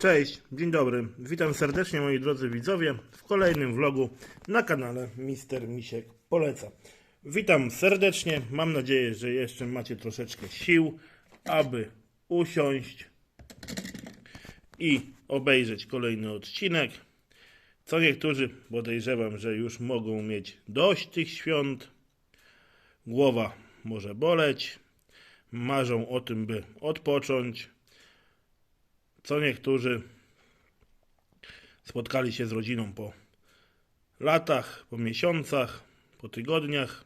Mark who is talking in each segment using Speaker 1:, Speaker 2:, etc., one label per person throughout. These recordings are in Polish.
Speaker 1: Cześć, dzień dobry. Witam serdecznie moi drodzy widzowie w kolejnym vlogu na kanale Mister Misiek Poleca. Witam serdecznie. Mam nadzieję, że jeszcze macie troszeczkę sił, aby usiąść i obejrzeć kolejny odcinek. Co niektórzy podejrzewam, że już mogą mieć dość tych świąt. Głowa może boleć. Marzą o tym, by odpocząć. Co niektórzy spotkali się z rodziną po latach, po miesiącach, po tygodniach,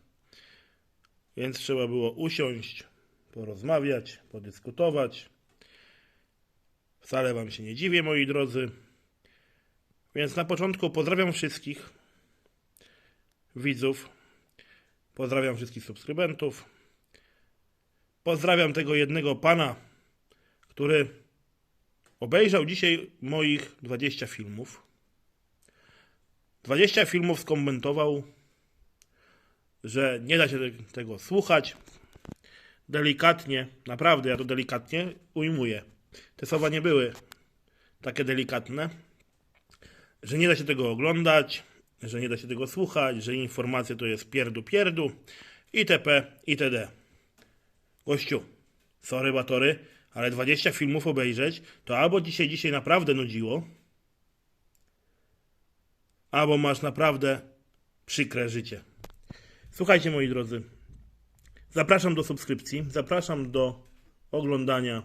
Speaker 1: więc trzeba było usiąść, porozmawiać, podyskutować. Wcale Wam się nie dziwię, moi drodzy. Więc na początku pozdrawiam wszystkich widzów, pozdrawiam wszystkich subskrybentów, pozdrawiam tego jednego pana, który Obejrzał dzisiaj moich 20 filmów. 20 filmów skomentował, że nie da się te- tego słuchać. Delikatnie, naprawdę ja to delikatnie ujmuję. Te słowa nie były takie delikatne, że nie da się tego oglądać, że nie da się tego słuchać, że informacje to jest pierdu pierdu itp. itd. Gościu, sorry batory, ale 20 filmów obejrzeć, to albo dzisiaj dzisiaj naprawdę nudziło, albo masz naprawdę przykre życie. Słuchajcie moi drodzy, zapraszam do subskrypcji, zapraszam do oglądania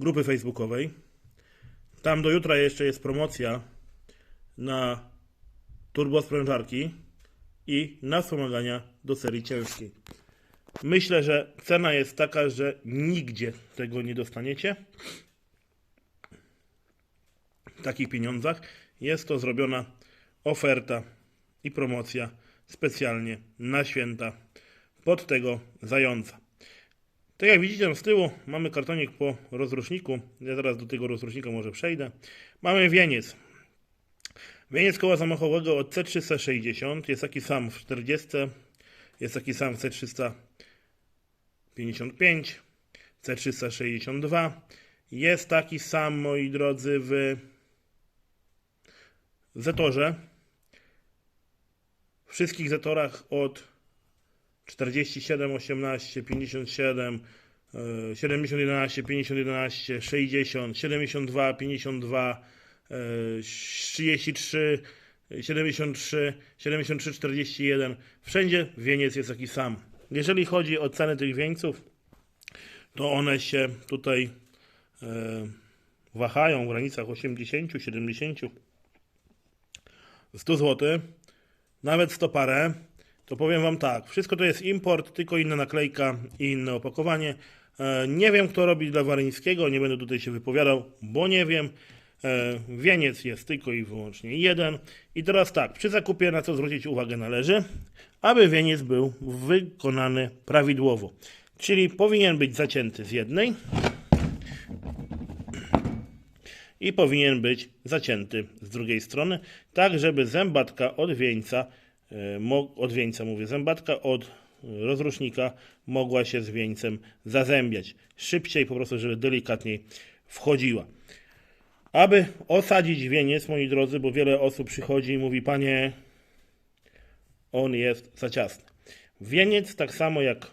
Speaker 1: grupy facebookowej. Tam do jutra jeszcze jest promocja na turbo sprężarki i na wspomagania do serii ciężkiej. Myślę, że cena jest taka, że nigdzie tego nie dostaniecie. W takich pieniądzach jest to zrobiona oferta i promocja specjalnie na święta pod tego zająca. Tak jak widzicie z tyłu mamy kartonik po rozruszniku. Ja zaraz do tego rozrusznika może przejdę. Mamy wieniec. Wieniec koła zamachowego od C360 jest taki sam w 40, jest taki sam w C300 55, C362. Jest taki sam, moi drodzy, w Zetorze. W wszystkich Zetorach od 47, 18, 57, e, 70, 11, 50, 11, 60, 72, 52, e, 33, 73, 73, 41. Wszędzie wieniec jest taki sam. Jeżeli chodzi o ceny tych wieńców, to one się tutaj e, wahają w granicach 80, 70, 100 zł, nawet 100 parę. To powiem Wam tak, wszystko to jest import, tylko inna naklejka i inne opakowanie. E, nie wiem, kto robi dla Waryńskiego, nie będę tutaj się wypowiadał, bo nie wiem. E, wieniec jest tylko i wyłącznie jeden. I teraz tak, przy zakupie na co zwrócić uwagę należy, aby wieniec był wykonany prawidłowo. Czyli powinien być zacięty z jednej i powinien być zacięty z drugiej strony, tak żeby zębatka od wieńca, e, od wieńca mówię, zębatka od rozrusznika mogła się z wieńcem zazębiać. Szybciej po prostu, żeby delikatniej wchodziła. Aby osadzić wieniec, moi drodzy, bo wiele osób przychodzi i mówi, panie, on jest za ciasny. Wieniec, tak samo jak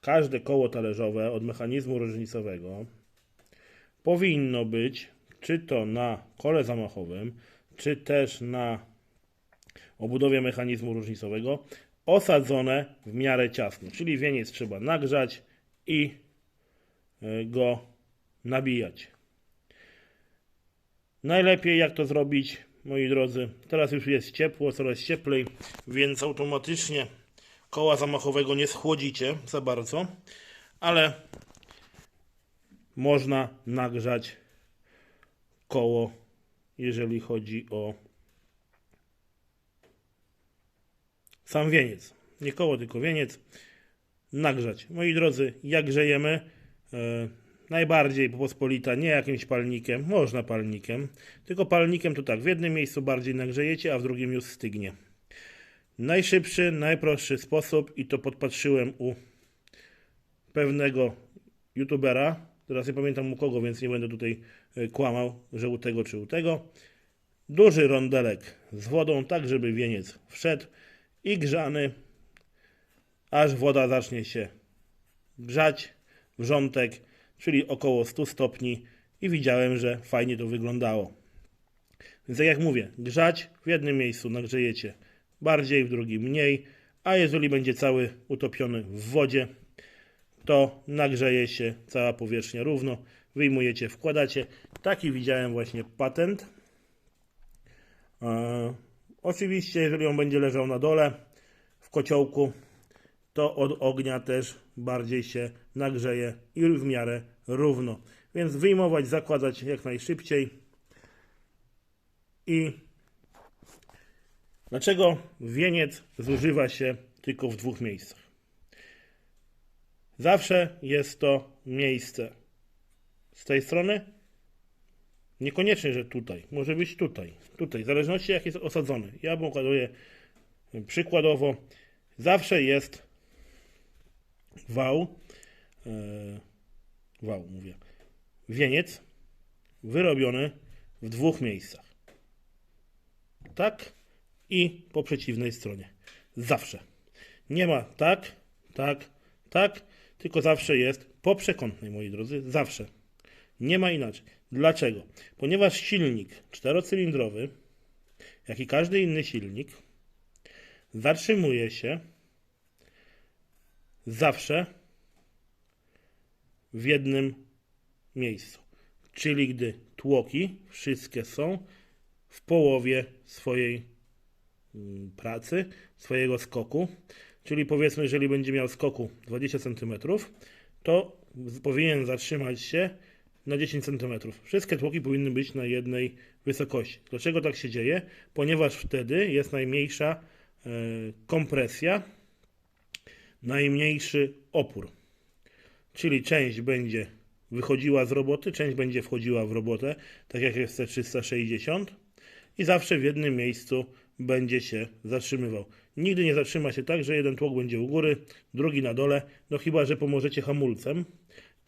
Speaker 1: każde koło talerzowe od mechanizmu różnicowego, powinno być, czy to na kole zamachowym, czy też na obudowie mechanizmu różnicowego, osadzone w miarę ciasno. Czyli wieniec trzeba nagrzać i y, go nabijać. Najlepiej jak to zrobić, moi drodzy. Teraz już jest ciepło, coraz cieplej, więc automatycznie koła zamachowego nie schłodzicie za bardzo, ale można nagrzać koło, jeżeli chodzi o sam wieniec. Nie koło, tylko wieniec. Nagrzać. Moi drodzy, jak grzejemy, e, najbardziej pospolita, nie jakimś palnikiem, można palnikiem, tylko palnikiem to tak, w jednym miejscu bardziej nagrzejecie, a w drugim już stygnie. Najszybszy, najprostszy sposób i to podpatrzyłem u pewnego youtubera, Teraz nie pamiętam u kogo, więc nie będę tutaj e, kłamał, że u tego czy u tego. Duży rondelek z wodą, tak żeby wieniec wszedł i grzany, aż woda zacznie się grzać, wrzątek, czyli około 100 stopni i widziałem, że fajnie to wyglądało. Więc tak jak mówię, grzać w jednym miejscu nagrzejecie bardziej, w drugim mniej, a jeżeli będzie cały utopiony w wodzie, to nagrzeje się cała powierzchnia równo, wyjmujecie, wkładacie. Taki widziałem właśnie patent. E, oczywiście, jeżeli on będzie leżał na dole w kociołku, to od ognia też bardziej się nagrzeje i w miarę równo. Więc wyjmować, zakładać jak najszybciej. I dlaczego wieniec zużywa się tylko w dwóch miejscach? Zawsze jest to miejsce z tej strony. Niekoniecznie, że tutaj. Może być tutaj. Tutaj. W zależności jak jest osadzony. Ja pokazuję przykładowo. Zawsze jest wał. E, wał mówię. Wieniec wyrobiony w dwóch miejscach. Tak i po przeciwnej stronie. Zawsze. Nie ma tak, tak, tak, tylko zawsze jest po przekątnej, moi drodzy. Zawsze. Nie ma inaczej. Dlaczego? Ponieważ silnik czterocylindrowy, jak i każdy inny silnik, zatrzymuje się zawsze w jednym miejscu. Czyli gdy tłoki wszystkie są w połowie swojej mm, pracy, swojego skoku. Czyli powiedzmy, jeżeli będzie miał skoku 20 cm, to powinien zatrzymać się na 10 cm. Wszystkie tłoki powinny być na jednej wysokości. Dlaczego tak się dzieje? Ponieważ wtedy jest najmniejsza e, kompresja, najmniejszy opór. Czyli część będzie wychodziła z roboty, część będzie wchodziła w robotę, tak jak jest C360 i zawsze w jednym miejscu będzie się zatrzymywał. Nigdy nie zatrzyma się tak, że jeden tłok będzie u góry, drugi na dole, no chyba, że pomożecie hamulcem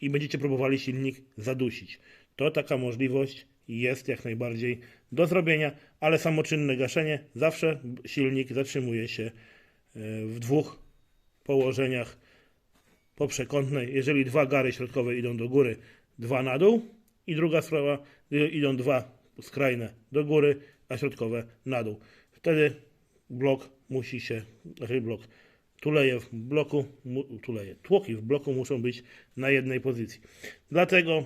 Speaker 1: i będziecie próbowali silnik zadusić. To taka możliwość jest jak najbardziej do zrobienia, ale samoczynne gaszenie zawsze silnik zatrzymuje się e, w dwóch położeniach poprzekątnej. Jeżeli dwa gary środkowe idą do góry, dwa na dół i druga sprawa, idą dwa skrajne do góry, a środkowe na dół. Wtedy blok musi się, znaczy blok, tuleje w bloku, tuleje, tłoki w bloku muszą być na jednej pozycji. Dlatego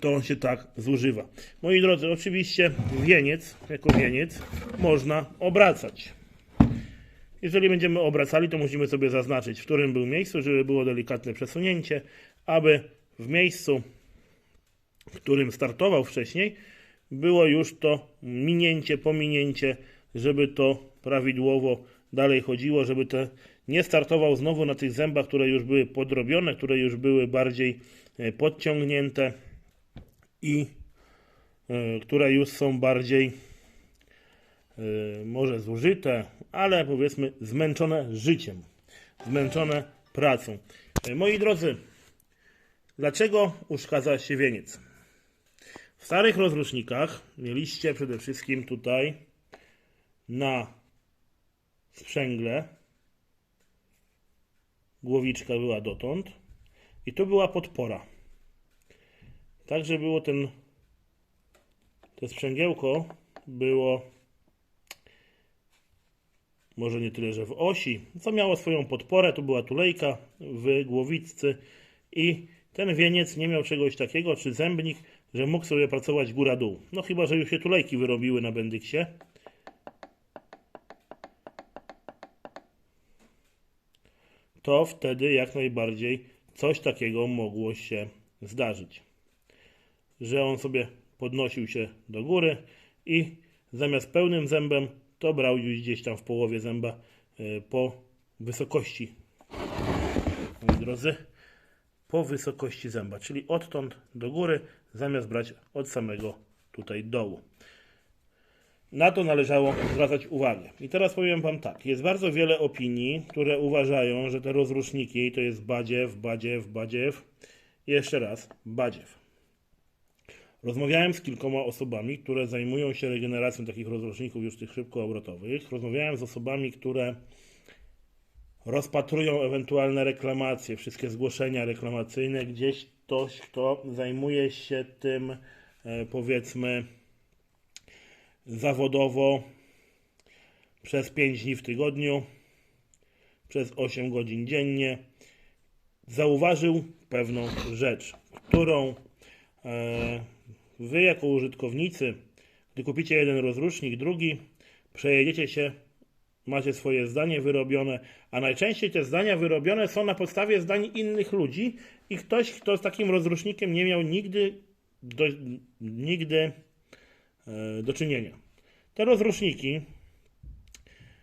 Speaker 1: to on się tak zużywa. Moi drodzy, oczywiście wieniec, jako wieniec można obracać. Jeżeli będziemy obracali, to musimy sobie zaznaczyć, w którym był miejscu, żeby było delikatne przesunięcie, aby w miejscu, w którym startował wcześniej, było już to minięcie, pominięcie, żeby to prawidłowo dalej chodziło, żeby nie startował znowu na tych zębach, które już były podrobione, które już były bardziej e, podciągnięte i e, które już są bardziej może zużyte, ale powiedzmy zmęczone życiem, zmęczone pracą. Moi drodzy, dlaczego uszkadza się wieniec? W starych rozrusznikach mieliście przede wszystkim tutaj na sprzęgle głowiczka była dotąd i tu była podpora. Także było ten to sprzęgiełko było może nie tyle, że w osi, co miało swoją podporę, tu była tulejka w głowiccy i ten wieniec nie miał czegoś takiego, czy zębnik, że mógł sobie pracować góra-dół. No chyba, że już się tulejki wyrobiły na bendyksie. To wtedy jak najbardziej coś takiego mogło się zdarzyć. Że on sobie podnosił się do góry i zamiast pełnym zębem to brał już gdzieś tam w połowie zęba e, po wysokości, moi drodzy, po wysokości zęba, czyli odtąd do góry, zamiast brać od samego tutaj dołu. Na to należało zwracać uwagę. I teraz powiem Wam tak. Jest bardzo wiele opinii, które uważają, że te rozruszniki to jest badziew, badziew, badziew Jeszcze raz, badziew. Rozmawiałem z kilkoma osobami, które zajmują się regeneracją takich rozroczników już tych szybkoobrotowych. Rozmawiałem z osobami, które rozpatrują ewentualne reklamacje, wszystkie zgłoszenia reklamacyjne. Gdzieś ktoś, kto zajmuje się tym, e, powiedzmy, zawodowo przez 5 dni w tygodniu, przez 8 godzin dziennie, zauważył pewną rzecz, którą e, wy jako użytkownicy, gdy kupicie jeden rozrusznik, drugi, przejedziecie się, macie swoje zdanie wyrobione, a najczęściej te zdania wyrobione są na podstawie zdań innych ludzi i ktoś, kto z takim rozrusznikiem nie miał nigdy do, nigdy e, do czynienia. Te rozruszniki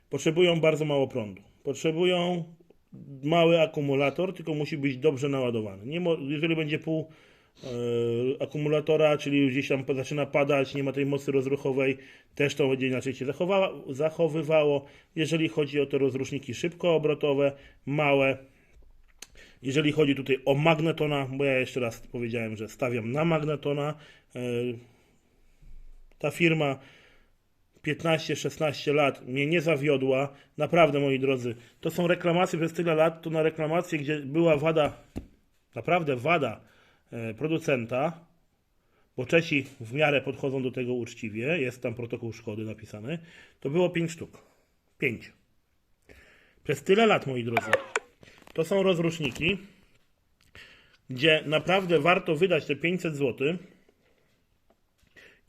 Speaker 1: potrzebują bardzo mało prądu. Potrzebują mały akumulator, tylko musi być dobrze naładowany. Nie jeżeli będzie pół akumulatora, czyli gdzieś tam zaczyna padać, nie ma tej mocy rozruchowej, też to będzie inaczej się zachowywało. Jeżeli chodzi o te rozruszniki szybkoobrotowe, małe, jeżeli chodzi tutaj o magnetona, bo ja jeszcze raz powiedziałem, że stawiam na magnetona, e, ta firma 15-16 lat mnie nie zawiodła. Naprawdę, moi drodzy, to są reklamacje przez tyle lat, to na reklamacje, gdzie była wada, naprawdę wada e, producenta, bo Czesi w miarę podchodzą do tego uczciwie, jest tam protokół szkody napisany, to było 5 sztuk. 5. Przez tyle lat, moi drodzy, to są rozruszniki, gdzie naprawdę warto wydać te 500 zł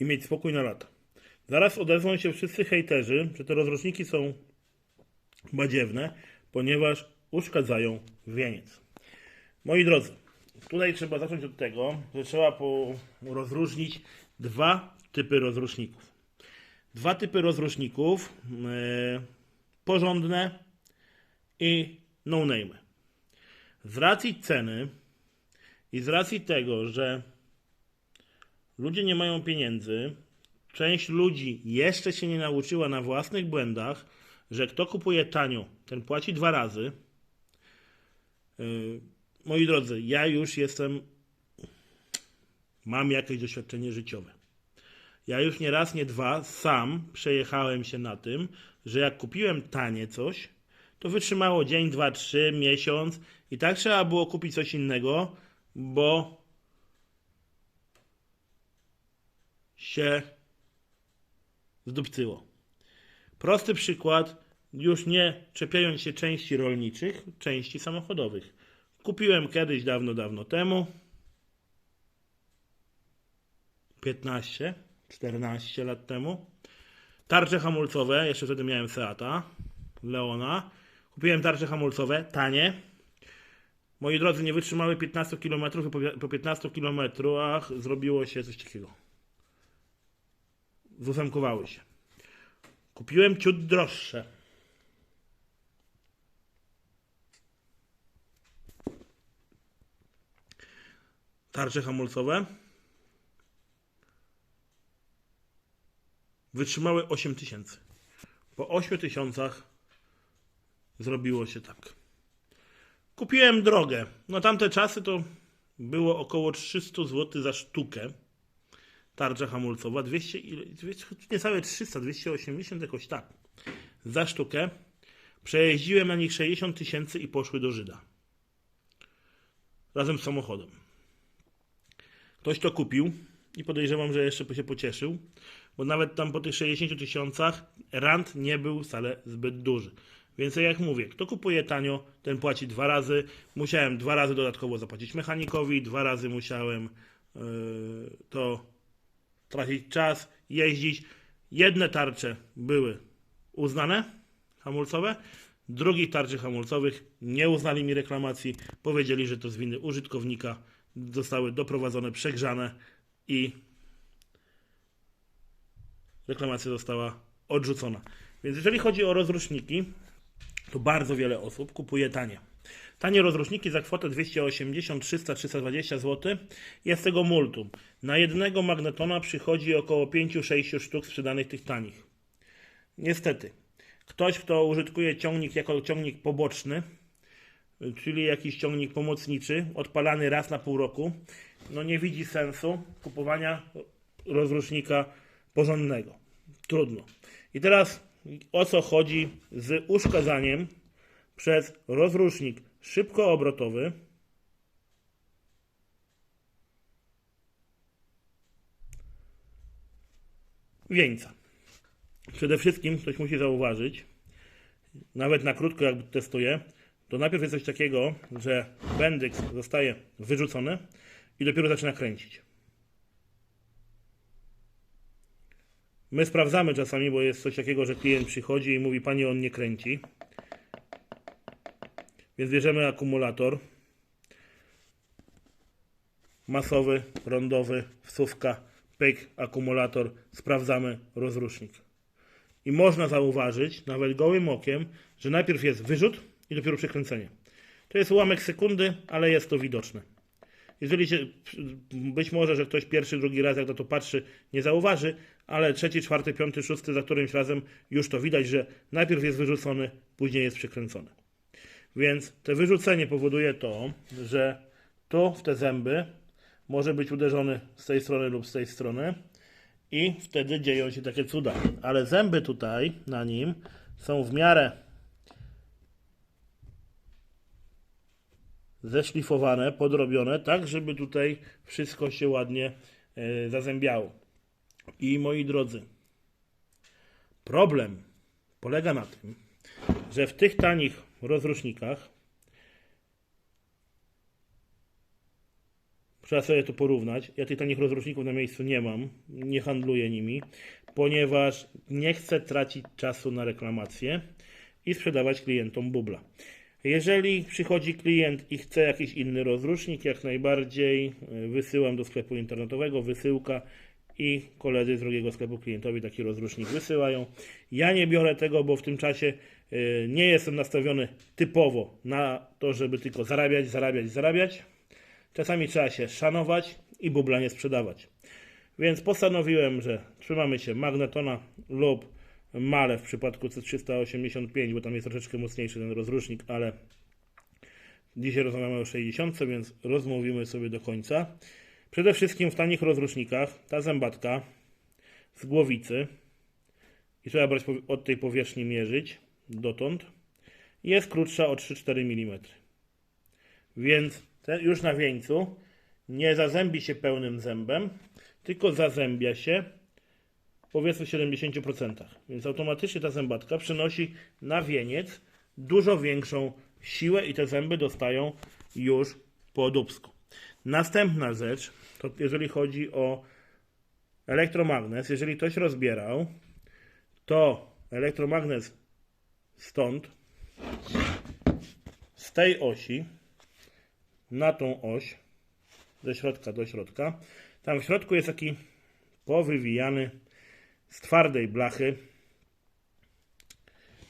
Speaker 1: i mieć spokój na lata. Zaraz odezwą się wszyscy hejterzy, że te rozruszniki są badziewne, ponieważ uszkadzają wieniec. Moi drodzy, tutaj trzeba zacząć od tego, że trzeba rozróżnić dwa typy rozruszników. Dwa typy rozruszników, e, porządne i no-name. Z racji ceny i z racji tego, że ludzie nie mają pieniędzy, część ludzi jeszcze się nie nauczyła na własnych błędach, że kto kupuje tanio, ten płaci dwa razy. Yy, moi drodzy, ja już jestem, mam jakieś doświadczenie życiowe. Ja już nie raz, nie dwa sam przejechałem się na tym, że jak kupiłem tanie coś, to wytrzymało dzień, dwa, trzy, miesiąc i tak trzeba było kupić coś innego, bo się zdupcyło. Prosty przykład, już nie czepiając się części rolniczych, części samochodowych. Kupiłem kiedyś dawno, dawno temu 15, 14 lat temu. Tarcze hamulcowe, jeszcze wtedy miałem Seata, Leona. Kupiłem tarcze hamulcowe, tanie. Moi drodzy, nie wytrzymały 15 km i po- po 15 km zrobiło się coś takiego. Zusemkowały się. Kupiłem ciut droższe. Tarcze hamulcowe. Wytrzymały 8 tysięcy. Po 8 tysiącach zrobiło się tak. Kupiłem drogę. No tamte czasy to było około 300 zł za sztukę tarcza hamulcowa, 200, ile- 200 niecałe 300, 280 jakoś tak, za sztukę. Przejeździłem na nich 60 tysięcy i poszły do Żyda. Razem z samochodem. Ktoś to kupił i podejrzewam, że jeszcze się pocieszył, bo nawet tam po tych 60 tysiącach rant nie był wcale zbyt duży. Więc jak mówię, kto kupuje tanio, ten płaci dwa razy. Musiałem dwa razy dodatkowo zapłacić mechanikowi, dwa razy musiałem yy, to tracić czas, jeździć. Jedne tarcze były uznane, hamulcowe, drugich tarczy hamulcowych nie uznali mi reklamacji, powiedzieli, że to z winy użytkownika zostały doprowadzone, przegrzane i reklamacja została odrzucona. Więc jeżeli chodzi o rozruszniki, to bardzo wiele osób kupuje tanie. Tanie rozruszniki za kwotę 280, 300, 320 zł jest tego multum. Na jednego magnetona przychodzi około 5-6 sztuk sprzedanych tych tanich. Niestety, ktoś, kto użytkuje ciągnik jako ciągnik poboczny, czyli jakiś ciągnik pomocniczy, odpalany raz na pół roku, no nie widzi sensu kupowania rozrusznika porządnego. Trudno. I teraz o co chodzi z uszkadzaniem przez rozrusznik szybkoobrotowy wieńca. Przede wszystkim ktoś musi zauważyć, nawet na krótko jak testuję, to najpierw jest coś takiego, że bendyks zostaje wyrzucony i dopiero zaczyna kręcić. My sprawdzamy czasami, bo jest coś takiego, że klient przychodzi i mówi, panie, on nie kręci. Więc bierzemy akumulator masowy, rondowy, wsówka, pyk, akumulator, sprawdzamy rozrusznik. I można zauważyć, nawet gołym okiem, że najpierw jest wyrzut i dopiero przekręcenie. To jest ułamek sekundy, ale jest to widoczne. Jeżeli się, być może, że ktoś pierwszy, drugi raz jak na to patrzy, nie zauważy, ale trzeci, czwarty, piąty, szósty, za którymś razem już to widać, że najpierw jest wyrzucony, później jest przekręcony. Więc to wyrzucenie powoduje to, że tu w te zęby może być uderzony z tej strony lub z tej strony i wtedy dzieją się takie cuda. Ale zęby tutaj na nim są w miarę zeszlifowane, podrobione, tak żeby tutaj wszystko się ładnie e, zazębiało. I moi drodzy, problem polega na tym, że w tych tanich rozrusznikach Trzeba sobie to porównać. Ja tych tanich rozruszników na miejscu nie mam, nie handluję nimi, ponieważ nie chcę tracić czasu na reklamację i sprzedawać klientom bubla. Jeżeli przychodzi klient i chce jakiś inny rozrusznik, jak najbardziej y, wysyłam do sklepu internetowego, wysyłka i koledzy z drugiego sklepu klientowi taki rozrusznik wysyłają. Ja nie biorę tego, bo w tym czasie y, nie jestem nastawiony typowo na to, żeby tylko zarabiać, zarabiać, zarabiać. Czasami trzeba się szanować i bubla nie sprzedawać. Więc postanowiłem, że trzymamy się magnetona lub male w przypadku C385, bo tam jest troszeczkę mocniejszy ten rozrusznik, ale dzisiaj rozmawiamy o 60, więc rozmówimy sobie do końca. Przede wszystkim w tanich rozrusznikach ta zębatka z głowicy i trzeba brać od tej powierzchni mierzyć dotąd jest krótsza o 3-4 mm. Więc ten już na wieńcu nie zazębi się pełnym zębem, tylko zazębia się powiedzmy w 70%. Więc automatycznie ta zębatka przynosi na wieniec dużo większą siłę i te zęby dostają już po dubsku. Następna rzecz, to jeżeli chodzi o elektromagnes, jeżeli ktoś rozbierał, to elektromagnes stąd, z tej osi, na tą oś, ze środka do środka. Tam w środku jest taki powywijany z twardej blachy.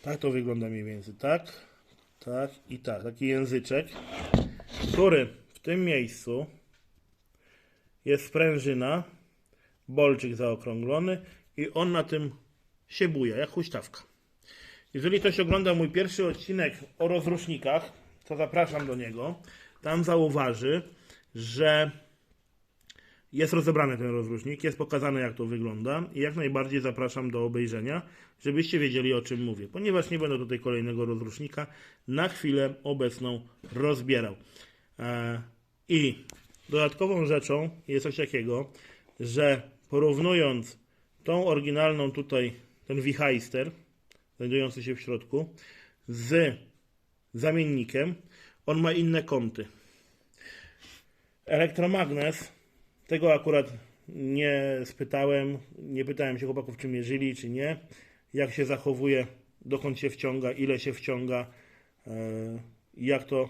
Speaker 1: Tak to wygląda mniej więcej, tak, tak i tak. Taki języczek, który w tym miejscu jest sprężyna, bolczyk zaokrąglony i on na tym się buja, jak huśtawka. Jeżeli ktoś ogląda mój pierwszy odcinek o rozrusznikach, to zapraszam do niego tam zauważy, że jest rozebrany ten rozrusznik, jest pokazane jak to wygląda i jak najbardziej zapraszam do obejrzenia, żebyście wiedzieli o czym mówię, ponieważ nie będę tutaj kolejnego rozrusznika na chwilę obecną rozbierał. E, I dodatkową rzeczą jest coś takiego, że porównując tą oryginalną tutaj, ten wichajster, znajdujący się w środku, z zamiennikiem, on ma inne kąty. Elektromagnes, tego akurat nie spytałem, nie pytałem się chłopaków, czy mierzyli, czy nie, jak się zachowuje, dokąd się wciąga, ile się wciąga, e, jak to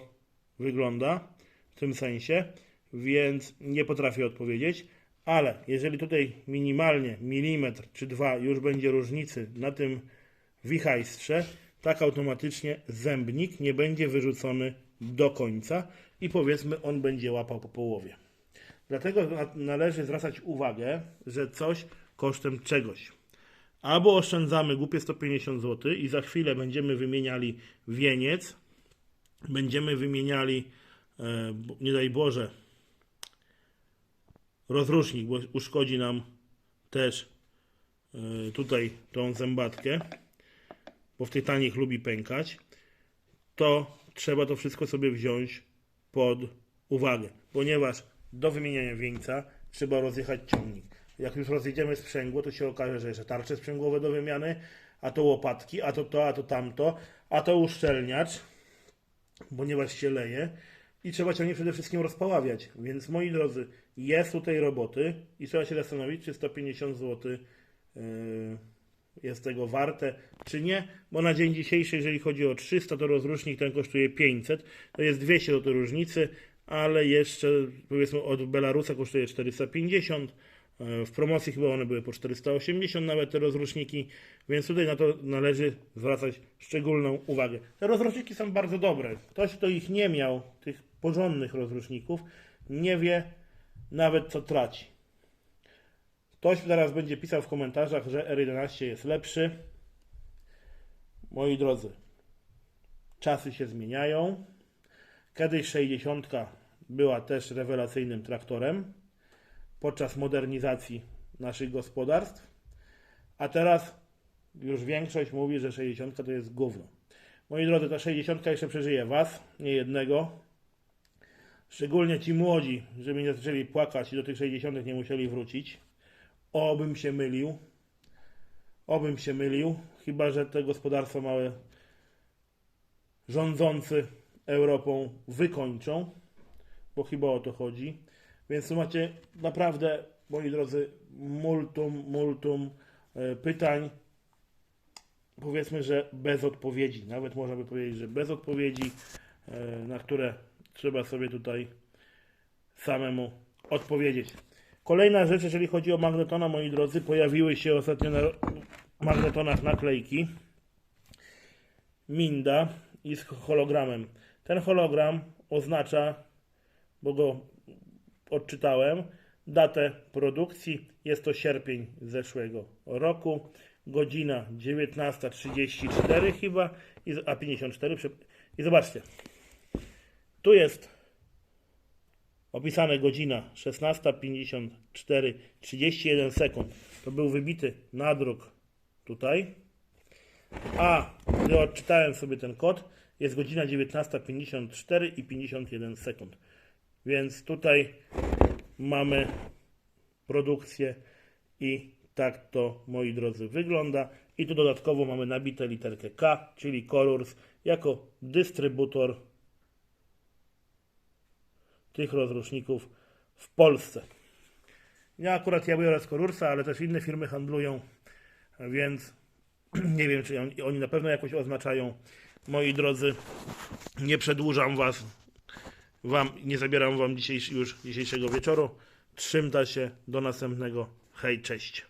Speaker 1: wygląda w tym sensie, więc nie potrafię odpowiedzieć, ale jeżeli tutaj minimalnie milimetr czy dwa już będzie różnicy na tym wichajstrze, tak automatycznie zębnik nie będzie wyrzucony do końca i powiedzmy on będzie łapał po połowie. Dlatego należy zwracać uwagę, że coś kosztem czegoś. Albo oszczędzamy głupie 150 zł i za chwilę będziemy wymieniali wieniec będziemy wymieniali, e, nie daj Boże, rozrusznik, bo uszkodzi nam też e, tutaj tą zębatkę, bo w tych tanich lubi pękać, to trzeba to wszystko sobie wziąć pod uwagę, ponieważ do wymieniania wieńca trzeba rozjechać ciągnik. Jak już rozjedziemy sprzęgło, to się okaże, że jeszcze tarcze sprzęgłowe do wymiany, a to łopatki, a to to, a to tamto, a to uszczelniacz, ponieważ się leje i trzeba ciągnik przede wszystkim rozpaławiać. Więc moi drodzy, jest tutaj roboty i trzeba się zastanowić, czy 150 zł yy, jest tego warte, czy nie, bo na dzień dzisiejszy, jeżeli chodzi o 300, to rozrusznik ten kosztuje 500, to jest 200 do różnicy, ale jeszcze powiedzmy od Belarusa kosztuje 450, e, w promocji chyba one były po 480 nawet te rozruszniki, więc tutaj na to należy zwracać szczególną uwagę. Te rozruszniki są bardzo dobre. Ktoś, kto ich nie miał, tych porządnych rozruszników, nie wie nawet co traci. Ktoś zaraz będzie pisał w komentarzach, że R11 jest lepszy. Moi drodzy, czasy się zmieniają. Kiedyś 60 była też rewelacyjnym traktorem podczas modernizacji naszych gospodarstw, a teraz już większość mówi, że 60 to jest gówno. Moi drodzy, ta 60 jeszcze przeżyje Was, nie jednego. Szczególnie ci młodzi, żeby nie zaczęli płakać i do tych 60 nie musieli wrócić. Obym się mylił. Obym się mylił. Chyba, że te gospodarstwa małe rządzący Europą wykończą, bo chyba o to chodzi. Więc macie naprawdę, moi drodzy, multum, multum e, pytań. Powiedzmy, że bez odpowiedzi. Nawet można by powiedzieć, że bez odpowiedzi, e, na które trzeba sobie tutaj samemu odpowiedzieć. Kolejna rzecz, jeżeli chodzi o magnetona, moi drodzy, pojawiły się ostatnio na magnetonach naklejki Minda i z hologramem. Ten hologram oznacza, bo go odczytałem, datę produkcji. Jest to sierpień zeszłego roku, godzina 19.34 chyba, a 54. prze- I zobaczcie, tu jest opisane godzina 16.54, 31 sekund. To był wybity nadruk tutaj. A gdy odczytałem sobie ten kod, jest godzina 19.54 i 51 sekund. Więc tutaj mamy produkcję i tak to, moi drodzy, wygląda. I tu dodatkowo mamy nabite literkę K, czyli Colors, jako dystrybutor tych rozruszników w Polsce. Ja akurat ja biorę z Colorsa, ale też inne firmy handlują, więc nie wiem, czy oni, na pewno jakoś oznaczają. Moi drodzy, nie przedłużam Was, wam, nie zabieram Wam dzisiejszy, już dzisiejszego wieczoru. Trzymta się, do następnego. Hej, cześć.